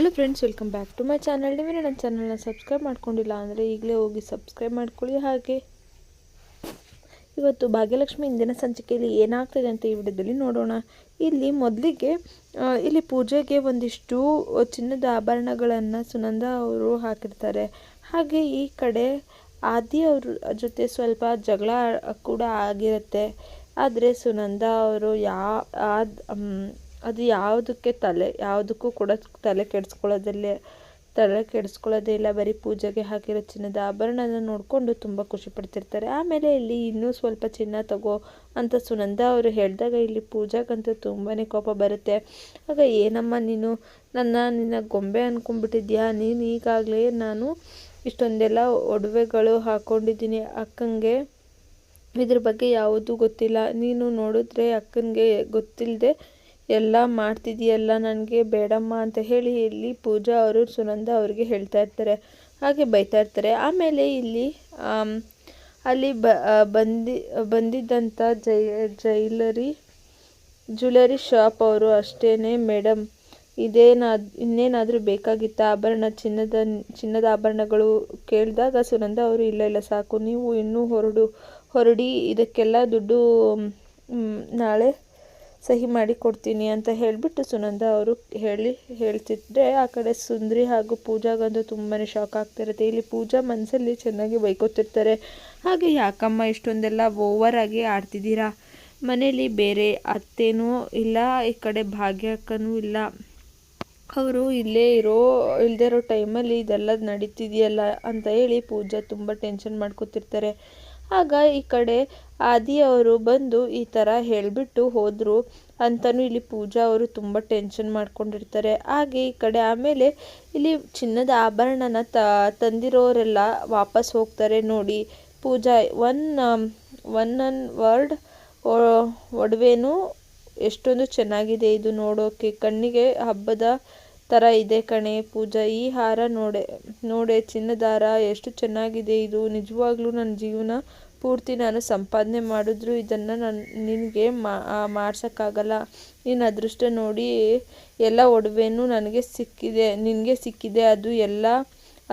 Hello friends welcome back to my channel ನೀವು ನನ್ನ ಚಾನಲ್ನ ಸಬ್ಸ್ಕ್ರೈಬ್ ಮಾಡ್ಕೊಂಡಿಲ್ಲ ಅಂದರೆ ಈಗಲೇ ಹೋಗಿ ಸಬ್ಸ್ಕ್ರೈಬ್ ಮಾಡ್ಕೊಳ್ಳಿ ಹಾಗೆ. ಇವತ್ತು ಭಾಗ್ಯಲಕ್ಷ್ಮಿ ಇಂದಿನ ಸಂಚಿಕೆಯಲ್ಲಿ ಏನಾಗ್ತದೆ ಅಂತ ಈ ವಿಡಿಯೋದಲ್ಲಿ ನೋಡೋಣ. ಇಲ್ಲಿ ಮೊದಲಿಗೆ ಇಲ್ಲಿ ಪೂಜೆಗೆ ಒಂದಿಷ್ಟು ಚಿನ್ನದ ಆಭರಣಗಳನ್ನು ಸುನಂದ ಅವರು ಹಾಕಿರ್ತಾರೆ. ಹಾಗೆ ಈ ಕಡೆ ಆದಿ ಅವರ ಜೊತೆ ಸ್ವಲ್ಪ ಜಗಳ ಕೂಡ ಆಗಿರುತ್ತೆ. ಆದರೆ ಸುನಂದ ಅವರು ಯಾ ಅದು ಯಾವುದಕ್ಕೆ ತಲೆ, ಯಾವುದಕ್ಕೂ ಕೂಡ ತಲೆ ಕೆಡಿಸ್ಕೊಳ್ಳೋದಲ್ಲೇ, ತಲೆ ಕೆಡಿಸ್ಕೊಳ್ಳೋದೇ ಇಲ್ಲ, ಬರೀ ಪೂಜೆಗೆ ಹಾಕಿರೋ ಚಿನ್ನದ ಆಭರಣನ ನೋಡಿಕೊಂಡು ತುಂಬ ಖುಷಿ ಪಡ್ತಿರ್ತಾರೆ. ಆಮೇಲೆ ಇಲ್ಲಿ ಇನ್ನೂ ಸ್ವಲ್ಪ ಚಿನ್ನ ತಗೋ ಅಂತ ಸುನಂದ ಅವರು ಹೇಳಿದಾಗ ಇಲ್ಲಿ ಪೂಜಾಗಂತೂ ತುಂಬಾ ಕೋಪ ಬರುತ್ತೆ. ಆಗ, ಏನಮ್ಮ ನೀನು ನನ್ನ, ನಿನ್ನ ಗೊಂಬೆ ಅಂದ್ಕೊಂಡ್ಬಿಟ್ಟಿದ್ಯಾ ನೀನು ಈಗಾಗಲೇ ನಾನು ಇಷ್ಟೊಂದೆಲ್ಲ ಒಡವೆಗಳು ಹಾಕ್ಕೊಂಡಿದ್ದೀನಿ ಅಕ್ಕಂಗೆ ಇದ್ರ ಬಗ್ಗೆ ಯಾವುದೂ ಗೊತ್ತಿಲ್ಲ. ನೀನು ನೋಡಿದ್ರೆ ಅಕ್ಕನಿಗೆ ಗೊತ್ತಿಲ್ಲದೆ ಎಲ್ಲ ಮಾಡ್ತಿದೆಯಲ್ಲ ನನಗೆ, ಬೇಡಮ್ಮ ಅಂತ ಹೇಳಿ ಇಲ್ಲಿ ಪೂಜಾ ಅವರು, ಸುನಂದ ಅವರಿಗೆ ಹೇಳ್ತಾ ಇರ್ತಾರೆ. ಹಾಗೆ ಬೈತಾ ಇರ್ತಾರೆ. ಆಮೇಲೆ ಇಲ್ಲಿ ಅಲ್ಲಿ ಬ ಬಂದಿ ಬಂದಿದ್ದಂಥ ಜೈ, ಜೈಲರಿ ಜ್ಯುವೆಲರಿ ಶಾಪ್ ಅವರು ಅಷ್ಟೇ ಮೇಡಮ್. ಇದೇನಾದ, ಇನ್ನೇನಾದರೂ ಬೇಕಾಗಿತ್ತ ಆಭರಣ, ಚಿನ್ನದ ಚಿನ್ನದ ಆಭರಣಗಳು ಕೇಳಿದಾಗ ಸುನಂದ ಅವರು, ಇಲ್ಲ ಇಲ್ಲ, ಸಾಕು, ನೀವು ಇನ್ನೂ ಹೊರಡು, ಹೊರಡಿ, ಇದಕ್ಕೆಲ್ಲ ದುಡ್ಡು ನಾಳೆ ಸಹಿ ಮಾಡಿ ಕೊಡ್ತೀನಿ ಅಂತ ಹೇಳಿಬಿಟ್ಟು ಸುನಂದ ಅವರು ಹೇಳಿ, ಹೇಳ್ತಿದ್ರೆ ಆ ಕಡೆ ಸುಂದ್ರಿ ಹಾಗೂ ಪೂಜಾಗಂತೂ ತುಂಬಾ ಶಾಕ್ ಆಗ್ತಿರುತ್ತೆ. ಇಲ್ಲಿ ಪೂಜಾ ಮನಸ್ಸಲ್ಲಿ ಚೆನ್ನಾಗಿ ಬೈಕೋತಿರ್ತಾರೆ. ಹಾಗೆ ಯಾಕಮ್ಮ ಇಷ್ಟೊಂದೆಲ್ಲ ಓವರಾಗಿ ಆಡ್ತಿದ್ದೀರಾ? ಮನೇಲಿ ಬೇರೆ ಅತ್ತೇನೂ ಇಲ್ಲ, ಈ ಕಡೆ ಭಾಗ್ಯಕ್ಕನೂ ಇಲ್ಲ. ಅವರು ಇಲ್ಲೇ ಇರೋ ಇಲ್ಲದೇ ಇರೋ ಟೈಮಲ್ಲಿ ಇದೆಲ್ಲ ನಡೀತಿದೆಯಲ್ಲ ಅಂತ ಹೇಳಿ ಪೂಜಾ ತುಂಬ ಟೆನ್ಷನ್ ಮಾಡ್ಕೋತಿರ್ತಾರೆ. ಆಗ ಈ ಕಡೆ ಆದಿ ಅವರು ಬಂದು ಈ ಥರ ಹೇಳಿಬಿಟ್ಟು ಹೋದರು. ಅಂತಲೂ ಇಲ್ಲಿ ಪೂಜಾ ಅವರು ತುಂಬ ಟೆನ್ಷನ್ ಮಾಡ್ಕೊಂಡಿರ್ತಾರೆ. ಹಾಗೆ ಈ ಕಡೆ ಆಮೇಲೆ ಇಲ್ಲಿ ಚಿನ್ನದ ಆಭರಣನ ತ, ತಂದಿರೋರೆಲ್ಲ ವಾಪಸ್ ಹೋಗ್ತಾರೆ ನೋಡಿ. ಪೂಜಾ ಒನ್ ಒನ್ ಅನ್ ವರ್ಡ್ ಒಡವೆನೂ ಎಷ್ಟೊಂದು ಚೆನ್ನಾಗಿದೆ ಇದು ನೋಡೋಕೆ. ಕಣ್ಣಿಗೆ ಹಬ್ಬದ ಥರ ಇದೆ ಕಣೆ ಪೂಜಾ. ಈ ಹಾರ ನೋಡೆ ನೋಡೆ ಚಿನ್ನದಾರ ಎಷ್ಟು ಚೆನ್ನಾಗಿದೆ ಇದು. ನಿಜವಾಗ್ಲೂ ನನ್ನ ಜೀವನ ಪೂರ್ತಿ ನಾನು ಸಂಪಾದನೆ ಮಾಡಿದ್ರು ಇದನ್ನು ನಾನು, ನಿನಗೆ ಮಾಡ್ಸೋಕ್ಕಾಗಲ್ಲ. ನಿನ್ನ ಅದೃಷ್ಟ ನೋಡಿ ಎಲ್ಲ ಒಡವೆನೂ ನನಗೆ ಸಿಕ್ಕಿದೆ, ನಿನಗೆ ಸಿಕ್ಕಿದೆ. ಅದು ಎಲ್ಲ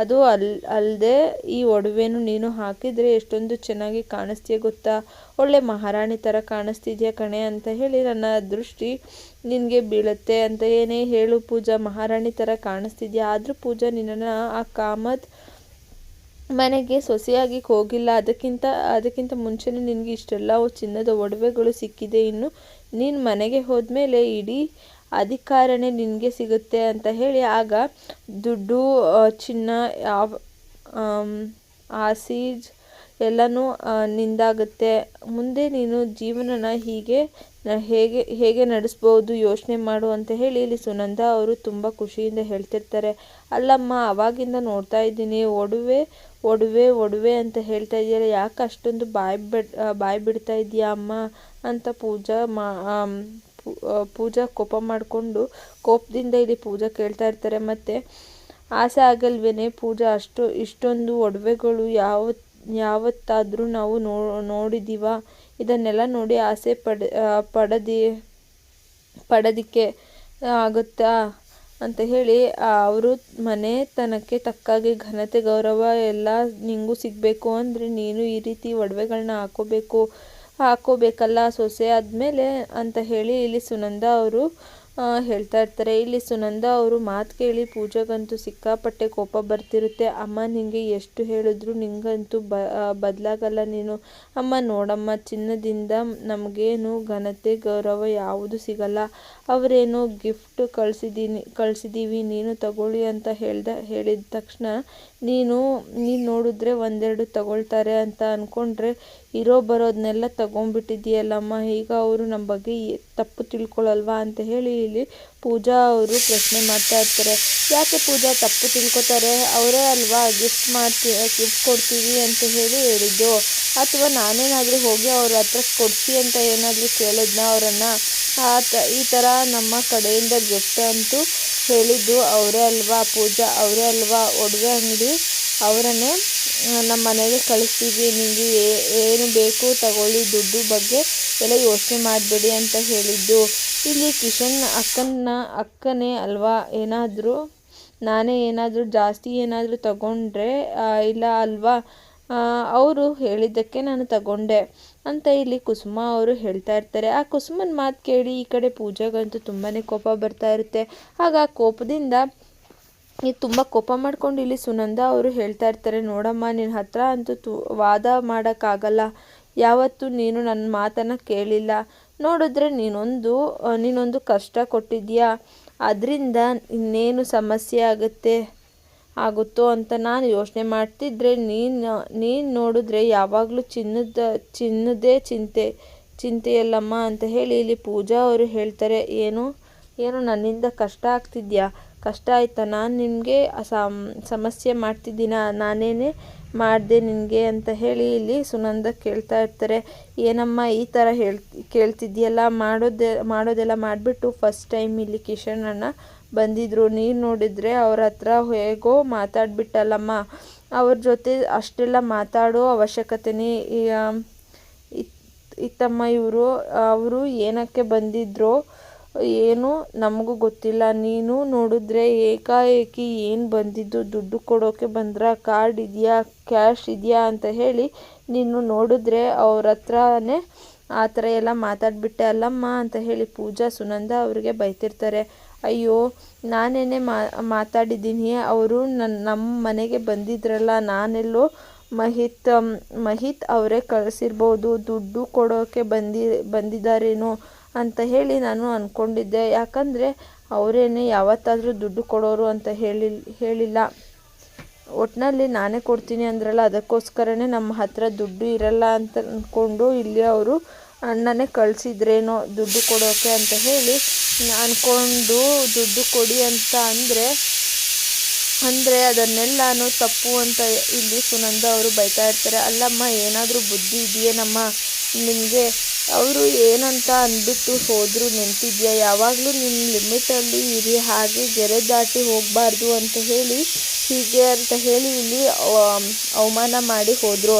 ಅದು ಅಲ್ ಅಲ್ಲದೆ ಈ ಒಡವೆನೂ ನೀನು ಹಾಕಿದರೆ ಎಷ್ಟೊಂದು ಚೆನ್ನಾಗಿ ಕಾಣಿಸ್ತೀಯ ಗೊತ್ತಾ? ಒಳ್ಳೆ ಮಹಾರಾಣಿ ಥರ ಕಾಣಿಸ್ತಿದ್ಯಾ ಕಣೆ ಅಂತ ಹೇಳಿ ನನ್ನ ದೃಷ್ಟಿ ನಿನಗೆ ಬೀಳುತ್ತೆ ಅಂತ ಏನೇ ಹೇಳು ಪೂಜಾ, ಮಹಾರಾಣಿ ಥರ ಕಾಣಿಸ್ತಿದ್ಯಾ? ಆದರೂ ಪೂಜಾ ನಿನ್ನನ್ನು ಆ ಕಾಮತ್ ಮನೆಗೆ ಸೊಸೆಯಾಗಿ ಹೋಗಿಲ್ಲ. ಅದಕ್ಕಿಂತ ಅದಕ್ಕಿಂತ ಮುಂಚೆನೇ ನಿನಗೆ ಇಷ್ಟೆಲ್ಲ ಚಿನ್ನದ ಒಡವೆಗಳು ಸಿಕ್ಕಿದೆ ಇನ್ನು ನೀನು ಮನೆಗೆ ಹೋದ್ಮೇಲೆ ಇಡೀ ಅಧಿಕಾರನೇ ನಿನಗೆ ಸಿಗುತ್ತೆ ಅಂತ ಹೇಳಿ ಆಗ ದುಡ್ಡು ಚಿನ್ನ, ಯಾವ ಆಸೀಜ್ ಎಲ್ಲನೂ ನಿಂದಾಗುತ್ತೆ. ಮುಂದೆ ನೀನು ಜೀವನನ ಹೀಗೆ ಹೇಗೆ ಹೇಗೆ ನಡೆಸ್ಬೋದು, ಯೋಚನೆ ಮಾಡು ಅಂತ ಹೇಳಿ ಇಲ್ಲಿ ಸುನಂದ ಅವರು ತುಂಬ ಖುಷಿಯಿಂದ ಹೇಳ್ತಿರ್ತಾರೆ. ಅಲ್ಲಮ್ಮ, ಅವಾಗಿಂದ ನೋಡ್ತಾ ಇದ್ದೀನಿ, ಒಡವೆ ಒಡವೆ ಒಡವೆ ಅಂತ ಹೇಳ್ತಾ ಇದೆಯಲ್ಲ ಯಾಕೆ ಅಷ್ಟೊಂದು ಬಾಯಿ ಬಿಡ್ ಬಾಯಿ ಬಿಡ್ತಾ ಇದೆಯಾ ಅಮ್ಮ? ಅಂತ ಪೂಜಾ ಮಾ ಪೂಜಾ ಕೋಪ ಮಾಡಿಕೊಂಡು ಕೋಪದಿಂದ ಇಲ್ಲಿ ಪೂಜಾ ಕೇಳ್ತಾ ಇರ್ತಾರೆ. ಮತ್ತು ಆಸೆ ಆಗಲ್ವೇನೆ ಪೂಜಾ, ಅಷ್ಟು, ಇಷ್ಟೊಂದು ಒಡವೆಗಳು ಯಾವ ಯಾವತ್ತಾದರೂ ನಾವು ನೋ ನೋಡಿದ್ದೀವ ಇದನ್ನೆಲ್ಲ ನೋಡಿ ಆಸೆ ಪಡ ಪಡದಿ, ಪಡೋದಕ್ಕೆ ಆಗುತ್ತಾ? ಅಂತ ಹೇಳಿ ಅವರು ಮನೆತನಕ್ಕೆ ತಕ್ಕಾಗಿ ಘನತೆ ಗೌರವ ಎಲ್ಲ ನಿಂಗೂ ಸಿಗಬೇಕು ಅಂದರೆ ನೀನು ಈ ರೀತಿ ಒಡವೆಗಳನ್ನ ಹಾಕೋಬೇಕು. ಹಾಕೋಬೇಕಲ್ಲ ಸೊಸೆ ಆದಮೇಲೆ ಅಂತ ಹೇಳಿ ಇಲ್ಲಿ ಸುನಂದ ಅವರು ಹೇಳ್ತಾ ಇರ್ತಾರೆ. ಇಲ್ಲಿ ಸುನಂದ ಅವರು ಮಾತು ಕೇಳಿ ಪೂಜೆಗಂತೂ ಸಿಕ್ಕಾಪಟ್ಟೆ ಕೋಪ ಬರ್ತಿರುತ್ತೆ. ಅಮ್ಮ ನಿಂಗೆ ಎಷ್ಟು ಹೇಳಿದ್ರು ನಿಂಗಂತೂ ಬ ಬದಲಾಗಲ್ಲ ನೀನು. ಅಮ್ಮ ನೋಡಮ್ಮ, ಚಿನ್ನದಿಂದ ನಮಗೇನು ಘನತೆ, ಗೌರವ ಯಾವುದು ಸಿಗಲ್ಲ. ಅವರೇನು ಗಿಫ್ಟ್ ಕಳಿಸಿದ್ದೀನಿ ಕಳಿಸಿದ್ದೀವಿ ನೀನು ತಗೊಳ್ಳಿ ಅಂತ ಹೇಳ್ದ, ಹೇಳಿದ ತಕ್ಷಣ ನೀನು ನೀನು ನೋಡಿದ್ರೆ ಒಂದೆರಡು ತಗೊಳ್ತಾರೆ ಅಂತ ಅಂದ್ಕೊಂಡ್ರೆ ಇರೋ ಬರೋದನ್ನೆಲ್ಲ ತಗೊಂಡ್ಬಿಟ್ಟಿದ್ದೀಯಲ್ಲಮ್ಮ, ಈಗ ಅವರು ನಮ್ಮ ಬಗ್ಗೆ ತಪ್ಪು ತಿಳ್ಕೊಳ್ಳಲ್ವಾ ಅಂತ ಹೇಳಿ ಇಲ್ಲಿ ಪೂಜಾ ಅವರು ಪ್ರಶ್ನೆ ಮಾಡ್ತಾ ಇರ್ತಾರೆ. ಯಾಕೆ ಪೂಜಾ ತಪ್ಪು ತಿಳ್ಕೊತಾರೆ? ಅವರೇ ಅಲ್ವಾ ಗಿಫ್ಟ್ ಮಾಡ್ತಿ ಗಿಫ್ಟ್ ಕೊಡ್ತೀವಿ ಅಂತ ಹೇಳಿ ಹೇಳಿದ್ದು. ಅಥವಾ ನಾನೇನಾದರೂ ಹೋಗಿ ಅವ್ರ ಹತ್ರ ಕೊಡಿಸಿ ಅಂತ ಏನಾದರೂ ಕೇಳಿದ್ನ ಅವರನ್ನು? ಆ ತ, ಈ ಥರ ನಮ್ಮ ಕಡೆಯಿಂದ ಗಿಫ್ಟ್ ಅಂತೂ ಹೇಳಿದ್ದು ಅವರೇ ಅಲ್ವಾ? ಪೂಜಾ ಅವರೇ ಅಲ್ವಾ? ಒಡವೆ ಅಂಗಡಿ ಅವರನ್ನೇ ನಮ್ಮ ಮನೆಗೆ ಕಳಿಸ್ತೀವಿ ನಿಮಗೆ ಏನು ಬೇಕು ತಗೊಳ್ಳಿ, ದುಡ್ಡು ಬಗ್ಗೆ ಎಲ್ಲ ಯೋಚನೆ ಮಾಡಬೇಡಿ ಅಂತ ಹೇಳಿದ್ದು. ಇಲ್ಲಿ ಕಿಶನ್ ಅಕ್ಕನ ಅಕ್ಕನೇ ಅಲ್ವಾ? ಏನಾದರೂ, ನಾನೇ ಏನಾದರೂ ಜಾಸ್ತಿ ಏನಾದರೂ ತಗೊಂಡ್ರೆ ಇಲ್ಲ ಅಲ್ವಾ? ಅವರು ಹೇಳಿದ್ದಕ್ಕೆ ನಾನು ತಗೊಂಡೆ ಅಂತ ಇಲ್ಲಿ ಕುಸುಮ ಅವರು ಹೇಳ್ತಾ ಇರ್ತಾರೆ. ಆ ಕುಸುಮನ ಮಾತು ಕೇಳಿ ಈ ಕಡೆ ಪೂಜೆಗಂತೂ ತುಂಬಾ ಕೋಪ ಬರ್ತಾ ಇರುತ್ತೆ. ಆಗ ಕೋಪದಿಂದ ಈ ತುಂಬ ಕೋಪ ಮಾಡ್ಕೊಂಡು ಇಲ್ಲಿ ಸುನಂದ ಅವರು ಹೇಳ್ತಾ ಇರ್ತಾರೆ, ನೋಡಮ್ಮ ನಿನ್ನ ಹತ್ರ ಅಂತೂ ತು, ವಾದ ಮಾಡೋಕ್ಕಾಗಲ್ಲ. ಯಾವತ್ತೂ ನೀನು ನನ್ನ ಮಾತನ್ನು ಕೇಳಿಲ್ಲ. ನೋಡಿದ್ರೆ ನೀನೊಂದು ನೀನೊಂದು ಕಷ್ಟ ಕೊಟ್ಟಿದ್ಯಾ ಅದರಿಂದ ಇನ್ನೇನು ಸಮಸ್ಯೆ ಆಗುತ್ತೆ, ಆಗುತ್ತೋ ಅಂತ ನಾನು ಯೋಚನೆ ಮಾಡ್ತಿದ್ರೆ ನೀನು ನೀನು ನೋಡಿದ್ರೆ ಯಾವಾಗಲೂ ಚಿನ್ನದ, ಚಿನ್ನದೇ ಚಿಂತೆ, ಚಿಂತೆಯಲ್ಲಮ್ಮ ಅಂತ ಹೇಳಿ ಇಲ್ಲಿ ಪೂಜಾ ಅವರು ಹೇಳ್ತಾರೆ, ಏನು ಏನು ನನ್ನಿಂದ ಕಷ್ಟ ಆಗ್ತಿದ್ಯಾ? ಕಷ್ಟ ಆಯಿತಾ? ನಾನು ನಿನಗೆ ಸಮಸ್ಯೆ ಮಾಡ್ತಿದ್ದೀನ, ನಾನೇನೇ ಮಾಡಿದೆ ನಿನಗೆ ಅಂತ ಹೇಳಿ ಇಲ್ಲಿ ಸುನಂದ ಕೇಳ್ತಾ ಇರ್ತಾರೆ. ಏನಮ್ಮ ಈ ಥರ ಹೇಳ್ ಕೇಳ್ತಿದ್ಯಲ್ಲ ಮಾಡೋದೆ, ಮಾಡೋದೆಲ್ಲ ಮಾಡಿಬಿಟ್ಟು ಫಸ್ಟ್ ಟೈಮ್ ಇಲ್ಲಿ ಕಿಶನ್ ಅಣ್ಣ ಬಂದಿದ್ರು. ನೀನು ನೋಡಿದರೆ ಅವ್ರ ಹತ್ರ ಹೇಗೋ ಮಾತಾಡ್ಬಿಟ್ಟಲ್ಲಮ್ಮ. ಅವ್ರ ಜೊತೆ ಅಷ್ಟೆಲ್ಲ ಮಾತಾಡೋ ಅವಶ್ಯಕತೆನೇ ಇತ್ತಮ್ಮ ಇವರು. ಅವರು ಏನಕ್ಕೆ ಬಂದಿದ್ರೋ ಏನು ನಮಗೂ ಗೊತ್ತಿಲ್ಲ. ನೀನು ನೋಡಿದ್ರೆ ಏಕಾಏಕಿ ಏನು ಬಂದಿದ್ದು? ದುಡ್ಡು ಕೊಡೋಕ್ಕೆ ಬಂದ್ರ ಕಾರ್ಡ್ ಇದೆಯಾ? ಕ್ಯಾಶ್ ಇದೆಯಾ ಅಂತ ಹೇಳಿ ನೀನು ನೋಡಿದ್ರೆ ಅವ್ರ ಹತ್ರನೇ ಆ ಥರ ಎಲ್ಲ ಮಾತಾಡ್ಬಿಟ್ಟೆ. ಅಲ್ಲಮ್ಮ ಅಂತ ಹೇಳಿ ಪೂಜಾ, ಸುನಂದ ಅವರಿಗೆ ಬೈತಿರ್ತಾರೆ. ಅಯ್ಯೋ, ನಾನೇನೇ ಮಾತಾಡಿದ್ದೀನಿ. ಅವರು ನನ್ನ ನಮ್ಮ ಮನೆಗೆ ಬಂದಿದ್ರಲ್ಲ, ನಾನೆಲ್ಲೋ ಮಹಿತ್ ಮಹಿತ್ ಅವರೇ ಕಳಿಸಿರ್ಬೋದು. ದುಡ್ಡು ಕೊಡೋಕ್ಕೆ ಬಂದಿ, ಬಂದಿದ್ದಾರೇನೋ? ಅಂತ ಹೇಳಿ ನಾನು ಅಂದ್ಕೊಂಡಿದ್ದೆ ಯಾಕಂದರೆ ಅವರೇನೆ ಯಾವತ್ತಾದರೂ ದುಡ್ಡು ಕೊಡೋರು ಅಂತ ಹೇಳಿ, ಹೇಳಿಲ್ಲ. ಒಟ್ಟಿನಲ್ಲಿ ನಾನೇ ಕೊಡ್ತೀನಿ ಅಂದ್ರಲ್ಲ, ಅದಕ್ಕೋಸ್ಕರನೇ ನಮ್ಮ ಹತ್ರ ದುಡ್ಡು ಇರಲ್ಲ ಅಂತ ಅಂದ್ಕೊಂಡು ಇಲ್ಲಿ ಅವರು ಅಣ್ಣನೇ ಕಳಿಸಿದ್ರೇನೋ ದುಡ್ಡು ಕೊಡೋಕೆ ಅಂತ ಹೇಳಿ ಅಂದ್ಕೊಂಡು ದುಡ್ಡು ಕೊಡಿ ಅಂತ ಅಂದರೆ ಅಂದರೆ ಅದನ್ನೆಲ್ಲಾನು ತಪ್ಪು ಅಂತ ಇಲ್ಲಿ ಸುನಂದ ಅವರು ಬೈತಾ ಇರ್ತಾರೆ. ಅಲ್ಲಮ್ಮ, ಏನಾದರೂ ಬುದ್ಧಿ ಇದೆಯೇನಮ್ಮ ನಿಮಗೆ ಅವರು ಏನಂತ ಅಂದ್ಬಿಟ್ಟು ಹೋದರು ನೆನಪಿದ್ಯಾ? ಯಾವಾಗಲೂ ನಿಮ್ಮ ಲಿಮಿಟಲ್ಲಿ ಇರಿ, ಹಾಗೆ ಗೆರೆ ದಾಟಿ ಹೋಗಬಾರ್ದು ಅಂತ ಹೇಳಿ, ಹೀಗೆ ಅಂತ ಹೇಳಿ ಇಲ್ಲಿ ಅವಮಾನ ಮಾಡಿ ಹೋದರು.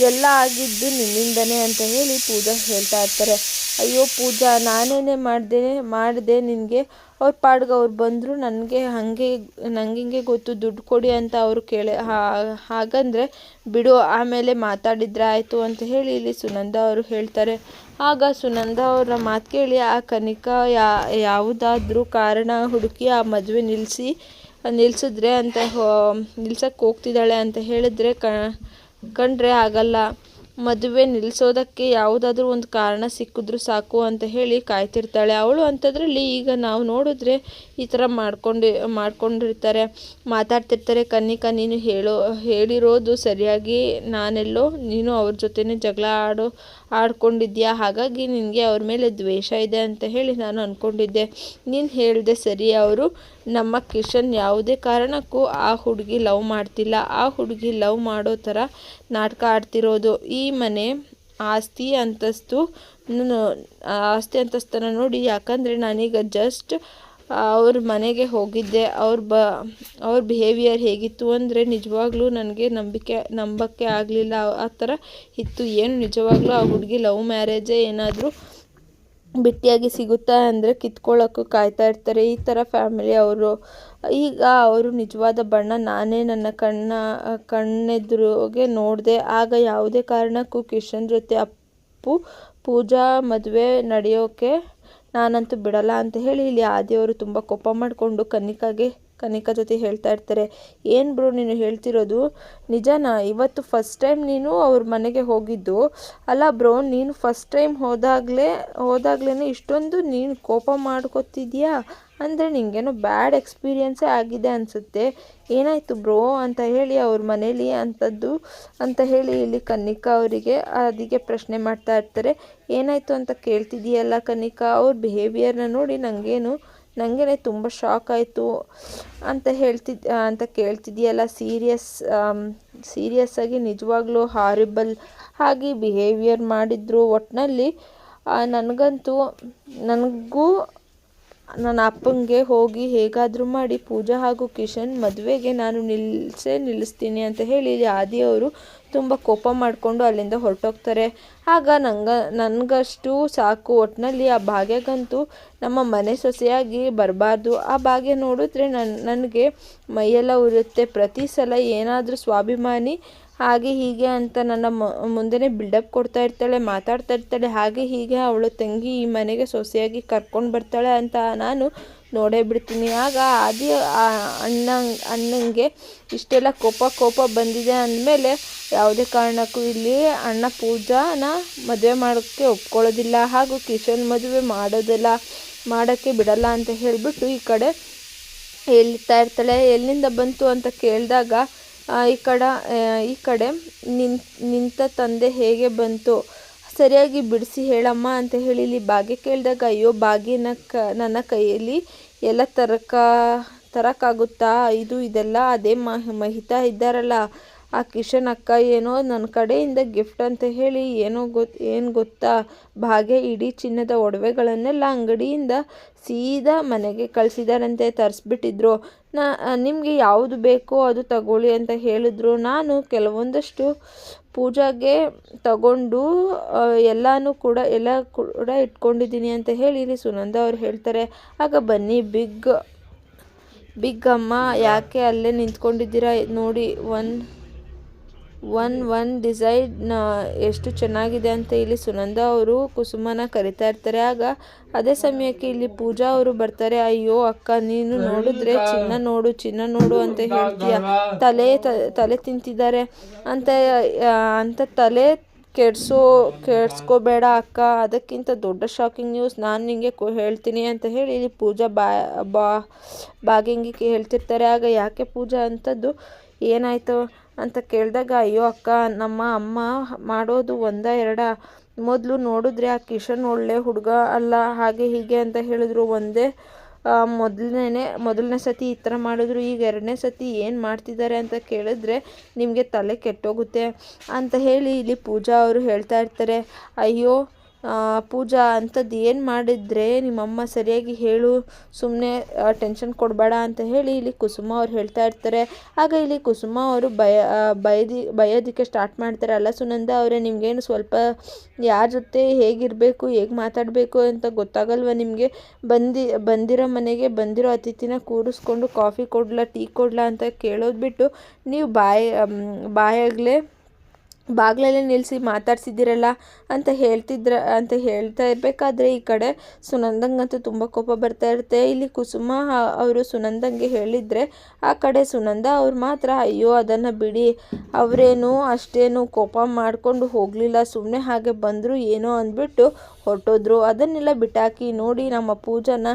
ಎಲ್ಲ ಆಗಿದ್ದು ನಿನ್ನಿಂದನೇ ಅಂತ ಹೇಳಿ ಪೂಜಾ ಹೇಳ್ತಾ ಇರ್ತಾರೆ. ಅಯ್ಯೋ ಪೂಜಾ, ನಾನೇನೇ ಮಾಡಿದೆ ಮಾಡಿದೆ ನಿನಗೆ? ಅವ್ರ ಪಾಡ್ಗೆ ಅವ್ರು ಬಂದರು, ನನಗೆ ಹಾಗೆ, ನಂಗೆ ಹಿಂಗೆ ಗೊತ್ತು, ದುಡ್ಡು ಕೊಡಿ ಅಂತ ಅವರು ಕೇಳಿ ಹಾಗಂದರೆ ಬಿಡು, ಆಮೇಲೆ ಮಾತಾಡಿದ್ರೆ ಆಯಿತು ಅಂತ ಹೇಳಿ ಇಲ್ಲಿ ಸುನಂದ ಅವರು ಹೇಳ್ತಾರೆ. ಆಗ ಸುನಂದ ಅವರ ಮಾತು ಕೇಳಿ, ಆ ಕನಿಕಾ ಯಾವುದಾದ್ರೂ ಕಾರಣ ಹುಡುಕಿ ಆ ಮದುವೆ ನಿಲ್ಲಿಸಿ ನಿಲ್ಲಿಸಿದ್ರೆ ಅಂತ ನಿಲ್ಸಕ್ಕೆ ಹೋಗ್ತಿದ್ದಾಳೆ ಅಂತ ಹೇಳಿದ್ರೆ ಕಂಡ್ರೆ ಆಗಲ್ಲ. ಮದುವೆ ನಿಲ್ಲಿಸೋದಕ್ಕೆ ಯಾವುದಾದ್ರೂ ಒಂದು ಕಾರಣ ಸಿಕ್ಕಿದ್ರು ಸಾಕು ಅಂತ ಹೇಳಿ ಕಾಯ್ತಿರ್ತಾಳೆ. ಅವಳು ಅಂಥದ್ರಲ್ಲಿ ಈಗ ನಾವು ನೋಡಿದ್ರೆ ಈ ಥರ ಮಾಡ್ಕೊಂಡು, ಮಾಡ್ಕೊಂಡಿರ್ತಾರೆ. ಮಾತಾಡ್ತಿರ್ತಾರೆ, ಕನ್ನಿಕಾ ನೀನು ಹೇಳೋ, ಹೇಳಿರೋದು ಸರಿಯಾಗಿ ನಾನೆಲ್ಲೋ, ನೀನು ಅವ್ರ ಜೊತೆನೇ ಜಗಳ ಆಡೋ ಆಡ್ಕೊಂಡಿದ್ಯಾ? ಹಾಗಾಗಿ ನಿನಗೆ ಅವ್ರ ಮೇಲೆ ದ್ವೇಷ ಇದೆ ಅಂತ ಹೇಳಿ ನಾನು ಅಂದ್ಕೊಂಡಿದ್ದೆ ನೀನು ಹೇಳಿದೆ ಸರಿ, ಅವರು ನಮ್ಮ ಕಿಶನ್ ಯಾವುದೇ ಕಾರಣಕ್ಕೂ ಆ ಹುಡುಗಿ ಲವ್ ಮಾಡ್ತಿಲ್ಲ. ಆ ಹುಡುಗಿ ಲವ್ ಮಾಡೋ ಥರ ನಾಟಕ ಆಡ್ತಿರೋದು. ಈ ಮನೆ ಆಸ್ತಿ ಅಂತಸ್ತು ಆಸ್ತಿ ಅಂತಸ್ತನ ನೋಡಿ, ಯಾಕಂದರೆ ನಾನೀಗ ಜಸ್ಟ್ ಅವ್ರ ಮನೆಗೆ ಹೋಗಿದ್ದೆ. ಅವ್ರ ಬ, ಅವ್ರ ಬಿಹೇವಿಯರ್ ಹೇಗಿತ್ತು ಅಂದರೆ ನಿಜವಾಗ್ಲೂ ನನಗೆ ನಂಬಿಕೆ, ನಂಬಕ್ಕೆ ಆಗಲಿಲ್ಲ. ಆ ಥರ ಇತ್ತು. ಏನು ನಿಜವಾಗ್ಲೂ ಆ ಹುಡುಗಿ ಲವ್ ಮ್ಯಾರೇಜೇ ಏನಾದರೂ ಬಿಟ್ಟಿಯಾಗಿ ಸಿಗುತ್ತಾ ಅಂದರೆ ಕಿತ್ಕೊಳ್ಳೋಕ್ಕೂ ಕಾಯ್ತಾ ಇರ್ತಾರೆ. ಈ ಥರ ಫ್ಯಾಮಿಲಿ ಅವರು. ಈಗ ಅವರು ನಿಜವಾದ ಬಣ್ಣ ನಾನೇ ನನ್ನ ಕಣ್ಣ, ಕಣ್ಣೆದುರಿಗೆ ನೋಡಿದೆ. ಆಗ ಯಾವುದೇ ಕಾರಣಕ್ಕೂ ಕಿಶನ್ ಜೊತೆ ಅಪ್ಪು, ಪೂಜಾ ಮದುವೆ ನಡೆಯೋಕ್ಕೆ ನಾನಂತೂ ಬಿಡಲ್ಲ ಅಂತ ಹೇಳಿ ಇಲ್ಲಿ ಆದಿಯವರು ತುಂಬ ಕೋಪ ಮಾಡಿಕೊಂಡು ಕನ್ನಿಕಾಗೆ ಕನಿಕಾ ಜೊತೆ ಹೇಳ್ತಾ ಇರ್ತಾರೆ. ಏನು ಬ್ರೋ ನೀನು ಹೇಳ್ತಿರೋದು? ನಿಜನಾ? ಇವತ್ತು ಫಸ್ಟ್ ಟೈಮ್ ನೀನು ಅವ್ರ ಮನೆಗೆ ಹೋಗಿದ್ದು. ಅಲ್ಲ ಬ್ರೋ, ನೀನು ಫಸ್ಟ್ ಟೈಮ್ ಹೋದಾಗಲೇ ಹೋದಾಗ್ಲೇ ಇಷ್ಟೊಂದು ನೀನು ಕೋಪ ಮಾಡ್ಕೊತಿದ್ಯಾ? ಅಂದರೆ ನಿನಗೇನೋ ಬ್ಯಾಡ್ ಎಕ್ಸ್ಪೀರಿಯನ್ಸೇ ಆಗಿದೆ ಅನಿಸುತ್ತೆ. ಏನಾಯಿತು ಬ್ರೋ ಅಂತ ಹೇಳಿ ಅವ್ರ ಮನೇಲಿ ಅಂಥದ್ದು ಅಂತ ಹೇಳಿ ಇಲ್ಲಿ ಕನ್ನಿಕಾ ಅವರಿಗೆ ಅದಕ್ಕೆ ಪ್ರಶ್ನೆ ಮಾಡ್ತಾ ಇರ್ತಾರೆ. ಏನಾಯಿತು ಅಂತ ಕೇಳ್ತಿದೀಯಲ್ಲ ಕನ್ನಿಕಾ ಅವ್ರ ಬಿಹೇವಿಯರ್ನ ನೋಡಿ ನನಗೇನು ನನಗೇ ತುಂಬ ಶಾಕ್ ಆಯಿತು. ಅಂತ ಹೇಳ್ತಿದ್ ಅಂತ ಕೇಳ್ತಿದ್ದೀಯಲ್ಲ ಸೀರಿಯಸ್ ಸೀರಿಯಸ್ಸಾಗಿ ನಿಜವಾಗ್ಲೂ ಹಾರಿಬಲ್ ಆಗಿ ಬಿಹೇವಿಯರ್ ಮಾಡಿದ್ರು. ಒಟ್ಟಿನಲ್ಲಿ ನನಗಂತೂ, ನನಗೂ, ನನ್ನ ಅಪ್ಪಂಗೆ ಹೋಗಿ ಹೇಗಾದರೂ ಮಾಡಿ ಪೂಜಾ ಹಾಗೂ ಕಿಶನ್ ಮದುವೆಗೆ ನಾನು ನಿಲ್ಲಿಸೇ ನಿಲ್ಲಿಸ್ತೀನಿ ಅಂತ ಹೇಳಿ ಆದಿಯವರು ತುಂಬ ಕೋಪ ಮಾಡಿಕೊಂಡು ಅಲ್ಲಿಂದ ಹೊರಟೋಗ್ತಾರೆ. ಆಗ ನಂಗ, ನನಗಷ್ಟು ಸಾಕು. ಒಟ್ಟಿನಲ್ಲಿ ಆ ಭಾಗ್ಯಗಂತೂ ನಮ್ಮ ಮನೆ ಸೊಸೆಯಾಗಿ ಬರಬಾರ್ದು. ಆ ಭಾಗ್ಯ ನೋಡಿದ್ರೆ ನನ್ನ ನನಗೆ ಮೈಯೆಲ್ಲ ಉರುತ್ತೆ ಪ್ರತಿ ಸಲ ಏನಾದರೂ ಸ್ವಾಭಿಮಾನಿ ಹಾಗೆ ಹೀಗೆ ಅಂತ ನನ್ನ ಮುಂದೆನೇ ಬಿಲ್ಡಪ್ ಕೊಡ್ತಾ ಇರ್ತಾಳೆ, ಮಾತಾಡ್ತಾ ಇರ್ತಾಳೆ. ಹಾಗೆ ಹೀಗೆ ಅವಳು ತಂಗಿ ಈ ಮನೆಗೆ ಸೊಸೆಯಾಗಿ ಕರ್ಕೊಂಡು ಬರ್ತಾಳೆ ಅಂತ ನಾನು ನೋಡೇ ಬಿಡ್ತೀನಿ. ಆಗ ಆದಿ ಅಣ್ಣಂಗೆ ಇಷ್ಟೆಲ್ಲ ಕೋಪ ಕೋಪ ಬಂದಿದೆ ಅಂದಮೇಲೆ ಯಾವುದೇ ಕಾರಣಕ್ಕೂ ಇಲ್ಲಿ ಅಣ್ಣ ಪೂಜಾನ ಮದುವೆ ಮಾಡೋಕ್ಕೆ ಒಪ್ಕೊಳ್ಳೋದಿಲ್ಲ. ಹಾಗೂ ಕಿಶನ್ ಮದುವೆ ಮಾಡೋದಿಲ್ಲ ಮಾಡೋಕ್ಕೆ ಬಿಡಲ್ಲ ಅಂತ ಹೇಳಿಬಿಟ್ಟು ಈ ಕಡೆ ಹೇಳ್ತಾ ಇರ್ತಾಳೆ. ಎಲ್ಲಿಂದ ಬಂತು ಅಂತ ಕೇಳಿದಾಗ ಈ ಕಡೆ ಈ ಕಡೆ ನಿನ್, ನಿಂತ ತಂದೆ ಹೇಗೆ ಬಂತು? ಸರಿಯಾಗಿ ಬಿಡಿಸಿ ಹೇಳಮ್ಮ ಅಂತ ಹೇಳಿ ಇಲ್ಲಿ ಭಾಗ್ಯ ಕೇಳಿದಾಗ, ಅಯ್ಯೋ ಭಾಗ್ಯನ ಕ, ನನ್ನ ಕೈಯಲ್ಲಿ ಎಲ್ಲ ತರಕ ತರೋಕ್ಕಾಗುತ್ತಾ ಇದು ಇದೆಲ್ಲ ಅದೇ ಮಹಿ, ಮಹಿತಾ ಇದ್ದಾರಲ್ಲ. ಆ ಕಿಶನ್ ಅಕ್ಕ ಏನೋ ನನ್ನ ಕಡೆಯಿಂದ ಗಿಫ್ಟ್ ಅಂತ ಹೇಳಿ ಏನೋ ಗೊತ್ತು ಏನು ಗೊತ್ತಾ? ಭಾಗ್ಯ ಇಡೀ ಚಿನ್ನದ ಒಡವೆಗಳನ್ನೆಲ್ಲ ಅಂಗಡಿಯಿಂದ ಸೀದಾ ಮನೆಗೆ ಕಳಿಸಿದಾರಂತೆ, ತರಿಸ್ಬಿಟ್ಟಿದ್ರು. ನಾ, ನಿಮಗೆ ಯಾವುದು ಬೇಕೋ ಅದು ತಗೊಳ್ಳಿ ಅಂತ ಹೇಳಿದ್ರು. ನಾನು ಕೆಲವೊಂದಷ್ಟು ಪೂಜಾಗೆ ತಗೊಂಡು ಎಲ್ಲನೂ ಕೂಡ, ಎಲ್ಲ ಕೂಡ ಇಟ್ಕೊಂಡಿದ್ದೀನಿ ಅಂತ ಹೇಳಿ ಇಲ್ಲಿ ಸುನಂದ ಅವ್ರು ಹೇಳ್ತಾರೆ. ಆಗ ಬನ್ನಿ, ಬಿಗ್ ಬಿಗ್ ಅಮ್ಮ, ಯಾಕೆ ಅಲ್ಲೇ ನಿಂತ್ಕೊಂಡಿದ್ದೀರಾ? ನೋಡಿ ಒನ್ ಒನ್ ಒನ್ ಡಿಸೈನ್ ಎಷ್ಟು ಚೆನ್ನಾಗಿದೆ ಅಂತ ಇಲ್ಲಿ ಸುನಂದ ಅವರು ಕುಸುಮನ ಕರಿತಾ ಇರ್ತಾರೆ. ಆಗ ಅದೇ ಸಮಯಕ್ಕೆ ಇಲ್ಲಿ ಪೂಜಾ ಅವರು ಬರ್ತಾರೆ. ಅಯ್ಯೋ ಅಕ್ಕ, ನೀನು ನೋಡಿದ್ರೆ ಚಿನ್ನ ನೋಡು ಚಿನ್ನ ನೋಡು ಅಂತ ಹೇಳ್ತೀಯ. ತಲೆ ತಲೆ ತಿಂತಿದ್ದಾರೆ ಅಂತ ಅಂತ ತಲೆ ಕೆಡ್ಸೋ, ಕೆಡ್ಸ್ಕೋಬೇಡ ಅಕ್ಕ. ಅದಕ್ಕಿಂತ ದೊಡ್ಡ ಶಾಕಿಂಗ್ ನ್ಯೂಸ್ ನಾನು ನಿಮಗೆ ಹೇಳ್ತೀನಿ ಅಂತ ಹೇಳಿ ಇಲ್ಲಿ ಪೂಜಾ ಬಾ ಬಾ, ಬಾಗಿಂಗಿಗೆ ಹೇಳ್ತಿರ್ತಾರೆ. ಆಗ ಯಾಕೆ ಪೂಜಾ ಅಂಥದ್ದು ಏನಾಯಿತು? ಅಂತ ಕೇಳಿದಾಗ, ಅಯ್ಯೋ ಅಕ್ಕ, ನಮ್ಮ ಅಮ್ಮ ಮಾಡೋದು ಒಂದ ಎರಡ. ಮೊದಲು ನೋಡಿದ್ರೆ ಆ ಕಿಶನ್ ಒಳ್ಳೆ ಹುಡುಗ ಅಲ್ಲ, ಹಾಗೆ ಹೀಗೆ ಅಂತ ಹೇಳಿದ್ರು ಒಂದೇ. ಮೊದಲನೇ ಮೊದಲನೇ ಸತಿ ಈ ಥರ ಮಾಡಿದ್ರು, ಈಗ ಎರಡನೇ ಸತಿ ಏನು ಮಾಡ್ತಿದ್ದಾರೆ ಅಂತ ಕೇಳಿದ್ರೆ ನಿಮಗೆ ತಲೆ ಕೆಟ್ಟೋಗುತ್ತೆ. ಅಂತ ಹೇಳಿ ಇಲ್ಲಿ ಪೂಜಾ ಅವರು ಹೇಳ್ತಾ ಇರ್ತಾರೆ, ಅಯ್ಯೋ ಪೂಜಾ ಅಂಥದ್ದು ಏನು ಮಾಡಿದರೆ ನಿಮ್ಮಮ್ಮ ಸರಿಯಾಗಿ ಹೇಳು ಸುಮ್ಮನೆ ಟೆನ್ಷನ್ ಕೊಡಬೇಡ ಅಂತ ಹೇಳಿ ಇಲ್ಲಿ ಕುಸುಮ ಅವ್ರು ಹೇಳ್ತಾ ಇರ್ತಾರೆ. ಆಗ ಇಲ್ಲಿ ಕುಸುಮ ಅವರು ಭಯ ಬಯದಿ ಬಯೋದಕ್ಕೆ ಸ್ಟಾರ್ಟ್ ಮಾಡ್ತಾರೆ. ಅಲ್ಲ ಸುನಂದ ಅವರೇ, ನಿಮಗೇನು ಸ್ವಲ್ಪ ಯಾರ ಜೊತೆ ಹೇಗಿರಬೇಕು, ಹೇಗೆ ಮಾತಾಡಬೇಕು ಅಂತ ಗೊತ್ತಾಗಲ್ವ ನಿಮಗೆ? ಬಂದು, ಬಂದಿರೋ ಮನೆಗೆ ಬಂದಿರೋ ಅತಿಥಿನ ಕೂರಿಸ್ಕೊಂಡು ಕಾಫಿ ಕೊಡ್ಲಾ, ಟೀ ಕೊಡ್ಲಾ ಅಂತ ಕೇಳೋದು ಬಿಟ್ಟು ನೀವು ಬಾಯಿ ಬಾಯಾಗಲೇ ಬಾಗಿಲಲ್ಲೇ ನಿಲ್ಲಿಸಿ ಮಾತಾಡ್ಸಿದ್ದೀರಲ್ಲ ಅಂತ ಹೇಳ್ತಿದ್ರ, ಅಂತ ಹೇಳ್ತಾ ಇರಬೇಕಾದ್ರೆ ಈ ಕಡೆ ಸುನಂದಂಗಂತೂ ತುಂಬ ಕೋಪ ಬರ್ತಾ ಇರುತ್ತೆ. ಇಲ್ಲಿ ಕುಸುಮ ಅವರು ಸುನಂದಂಗೆ ಹೇಳಿದರೆ ಆ ಕಡೆ ಸುನಂದ ಅವ್ರು ಮಾತ್ರ, ಅಯ್ಯೋ, ಅದನ್ನು ಬಿಡಿ. ಅವರೇನು ಅಷ್ಟೇನು ಕೋಪ ಮಾಡಿಕೊಂಡು ಹೋಗಲಿಲ್ಲ. ಸುಮ್ಮನೆ ಹಾಗೆ ಬಂದರು ಏನೋ ಅಂದ್ಬಿಟ್ಟು ಹೊರಟೋದ್ರು. ಅದನ್ನೆಲ್ಲ ಬಿಟ್ಟಾಕಿ ನೋಡಿ ನಮ್ಮ ಪೂಜನ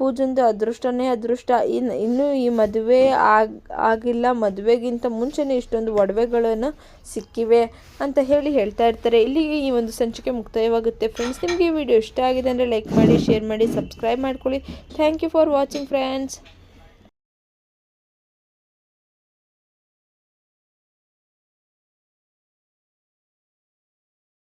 ಪೂಜಂದು ಅದೃಷ್ಟನೇ ಅದೃಷ್ಟ. ಇನ್ನು ಇನ್ನೂ ಈ ಮದುವೆ ಆಗ, ಆಗಿಲ್ಲ. ಮದುವೆಗಿಂತ ಮುಂಚೆನೇ ಇಷ್ಟೊಂದು ಒಡವೆಗಳನ್ನು ಸಿಕ್ಕಿವೆ ಅಂತ ಹೇಳಿ ಹೇಳ್ತಾ ಇರ್ತಾರೆ. ಇಲ್ಲಿಗೆ ಈ ಒಂದು ಸಂಚಿಕೆ ಮುಕ್ತಾಯವಾಗುತ್ತೆ. ಫ್ರೆಂಡ್ಸ್ ನಿಮಗೆ ಈ ವಿಡಿಯೋ ಇಷ್ಟ ಆಗಿದೆ ಅಂದರೆ ಲೈಕ್ ಮಾಡಿ ಶೇರ್ ಮಾಡಿ ಸಬ್ಸ್ಕ್ರೈಬ್ ಮಾಡ್ಕೊಳ್ಳಿ. Thank you for watching friends